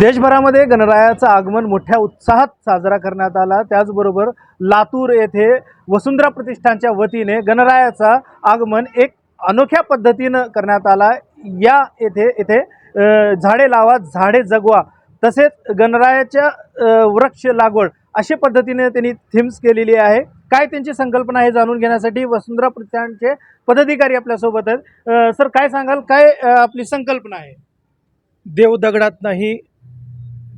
देशभरामध्ये गणरायाचं आगमन मोठ्या उत्साहात साजरा करण्यात आला. त्याचबरोबर लातूर येथे वसुंधरा प्रतिष्ठानच्या वतीने गणरायाचा आगमन एक अनोख्या पद्धतीनं करण्यात आला. या येथे येथे झाडे लावा झाडे जगवा तसेच गणरायाच्या वृक्ष लागवड अशा पद्धतीने त्यांनी थीम्स केलेली आहे. काय त्यांची संकल्पना आहे जाणून घेण्यासाठी वसुंधरा प्रतिष्ठानचे पदाधिकारी आपल्यासोबत आहेत. सर काय सांगाल? काय आपली संकल्पना आहे? देव दगडात नाही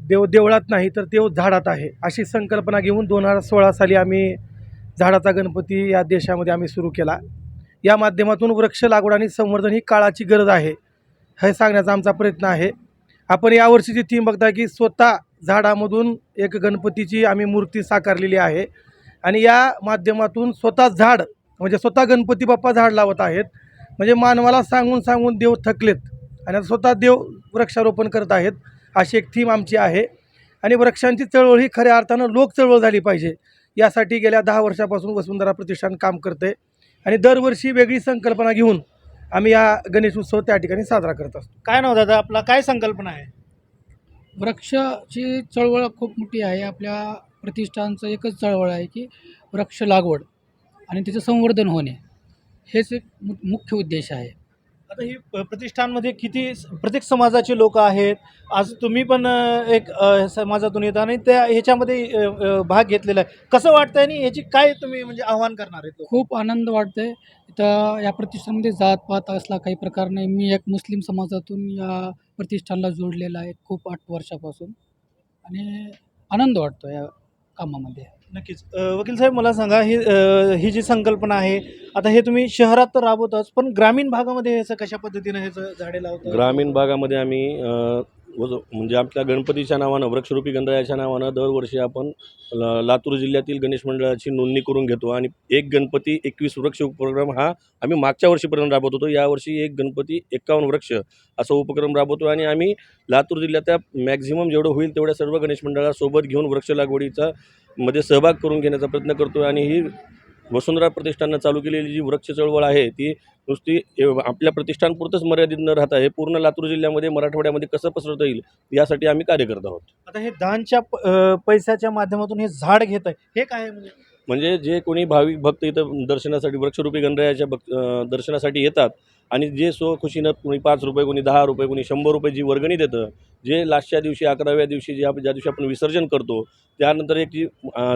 देव देवळात नाही तर देव झाडात आहे अशी संकल्पना घेऊन दोन हजार सोळा साली आम्ही झाडाचा गणपती या देशामध्ये आम्ही सुरू केला. या माध्यमातून वृक्ष लागवड आणि संवर्धन ही काळाची गरज आहे हे सांगण्याचा आमचा प्रयत्न आहे. आपण यावर्षीची थीम बघता की स्वतः झाडामधून एक गणपतीची आम्ही मूर्ती साकारलेली आहे आणि या माध्यमातून स्वतः झाड म्हणजे स्वतः गणपती बाप्पा झाड लावत आहेत. म्हणजे मानवाला सांगून सांगून देव थकलेत आणि स्वतः देव वृक्षारोपण करत आहेत. अशी एक थीम आमची आहे. आणि वृक्षांची चळवळ ही खऱ्या अर्थानं लोक चळवळ झाली पाहिजे. यासाठी गेल्या दहा वर्षापासून वसुंधरा प्रतिष्ठान काम करते आणि दरवर्षी वेगळी संकल्पना घेऊन आम्ही या गणेश उत्सव त्या ठिकाणी साजरा करत असतो. काय नाव दादा? आपला काय संकल्पना आहे? वृक्षाची चळवळ खूप मोठी आहे. आपल्या प्रतिष्ठानचं एकच चळवळ आहे की वृक्ष लागवड आणि त्याचं संवर्धन होणे. हेच एक मु मुख्य उद्देश आहे. आता ही प- प्रतिष्ठानमध्ये किती स- प्रत्येक समाजाचे लोक आहेत. आज तुम्ही पण अ, एक अ, समाजातून येता आणि त्या ह्याच्यामध्ये अ, अ, भाग घेतलेला आहे. कसं वाटतंय आणि याची काय तुम्ही म्हणजे आव्हान करणार आहे खूप आनंद वाटतो आहे इथं या प्रतिष्ठानमध्ये जात पात असला काही प्रकार नाही. मी एक मुस्लिम समाजातून या प्रतिष्ठानला जोडलेला आहे खूप आठ वर्षापासून. आणि आनंद वाटतो या कामामध्ये. नक्कीच. वकील साहेब मला सांगा ही ही जी संकल्पना आहे आता हे तुम्ही शहरात तर राबवताच पण ग्रामीण भागामध्ये ह्याचं कशा पद्धतीनं ह्याचं झाडे लावतात? ग्रामीण भागामध्ये आम्ही म्हणजे आपल्या गणपतीच्या नावानं वृक्षरूपी गणरायाच्या नावानं दरवर्षी आपण लातूर जिल्ह्यातील गणेश मंडळाची नोंदणी करून घेतो. आणि एक गणपती एकवीस वृक्ष उपक्रम हा आम्ही मागच्या वर्षीपर्यंत राबवत होतो. यावर्षी एक गणपती एकावन्न वृक्ष असा उपक्रम राबवतो. आणि आम्ही लातूर जिल्ह्याच्या मॅक्झिमम जेवढं होईल तेवढ्या सर्व गणेश मंडळासोबत घेऊन वृक्ष लागवडीचा मध्ये सहभाग करून घेण्याचा प्रयत्न करतो आणि ही वसुंधरा प्रतिष्ठानं चालू केलेली जी वृक्ष चळवळ आहे ती नुसती आपल्या प्रतिष्ठानपुरतंच मर्यादित न राहता हे पूर्ण लातूर जिल्ह्यामध्ये मराठवाड्यामध्ये कसं पसरता येईल यासाठी आम्ही कार्य करत आहोत. आता हे दानच्या प- पैशाच्या माध्यमातून हे झाड घेत आहे हे काय म्हणजे? म्हणजे जे कोणी भाविक भक्त इथं दर्शनासाठी वृक्षरूपी गणरायाच्या भक्त दर्शनासाठी येतात आणि जे स्वखुशीनं कोणी पाच रुपये कोणी दहा रुपये कोणी शंभर रुपये जी वर्गणी देतं जे लास्टच्या दिवशी अकराव्या दिवशी जे आपण ज्या दिवशी आपण विसर्जन करतो त्यानंतर एक जी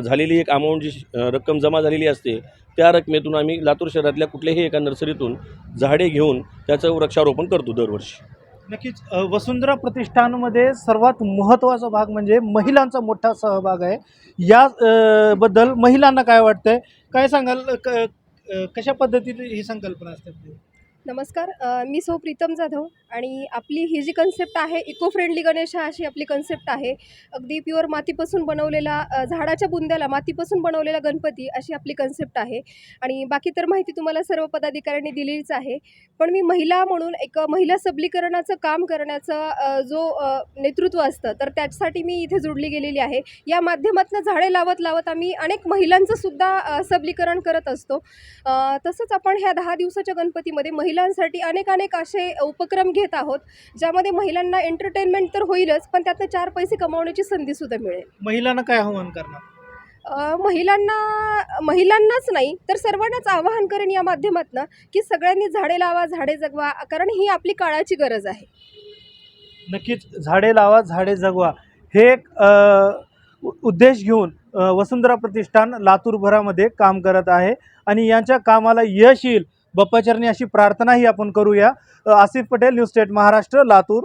झालेली एक अमाऊंट जी रक्कम जमा झालेली असते त्या रकमेतून आम्ही लातूर शहरातल्या कुठल्याही एका नर्सरीतून झाडे घेऊन त्याचं वृक्षारोपण करतो दरवर्षी. नक्कीच वसुंधरा प्रतिष्ठानमध्ये सर्वात महत्त्वाचा भाग म्हणजे महिलांचा मोठा सहभाग आहे. या बद्दल महिलांना काय वाटतंय? काय सांगाल? क कशा पद्धतीने ही संकल्पना असते नमस्कार मी सौ प्रीतम जाधव आणि आपली ही जी कन्सेप्ट आहे इको फ्रेंडली गणेश हा अशी आपली कन्सेप्ट आहे. अगदी प्युअर मातीपासून बनवलेला झाडाच्या बुंद्याला मातीपासून बनवलेला गणपती अशी आपली कन्सेप्ट आहे. आणि बाकी तर माहिती तुम्हाला सर्व पदाधिकाऱ्यांनी दिलेलीच आहे. पण मी महिला म्हणून एक महिला सबलीकरणाचं काम करण्याचं जो नेतृत्व असतं तर त्याच्यासाठी मी इथे जोडली गेलेली आहे. या माध्यमातून झाडे लावत लावत आम्ही अनेक महिलांचं सुद्धा सबलीकरण करत असतो. तसंच आपण ह्या दहा दिवसाच्या गणपतीमध्ये महिलांसाठी अनेक अनेक असे उपक्रम घेत आहोत ज्यामध्ये महिलांना एंटरटेनमेंट तर होईलच पण त्यातनं चार पैसे कमावण्याची संधीसुद्धा मिळेल. महिलांना काय आव्हान करणार? महिलांना महिलांनाच नाही तर सर्वांनाच आवाहन करेन या माध्यमातून की सगळ्यांनी झाडे लावा झाडे जगवा कारण ही आपली काळाची गरज आहे. नक्कीच झाडे लावा झाडे जगवा. हे एक अ, उ- उद्देश घेऊन अ, वसुंधरा प्रतिष्ठान लातूरभरामध्ये काम करत आहे आणि यांच्या कामाला यश येईल बप्पाचरणी अशी प्रार्थनाही आपण करूया. Asif Patel news state Maharashtra Latur.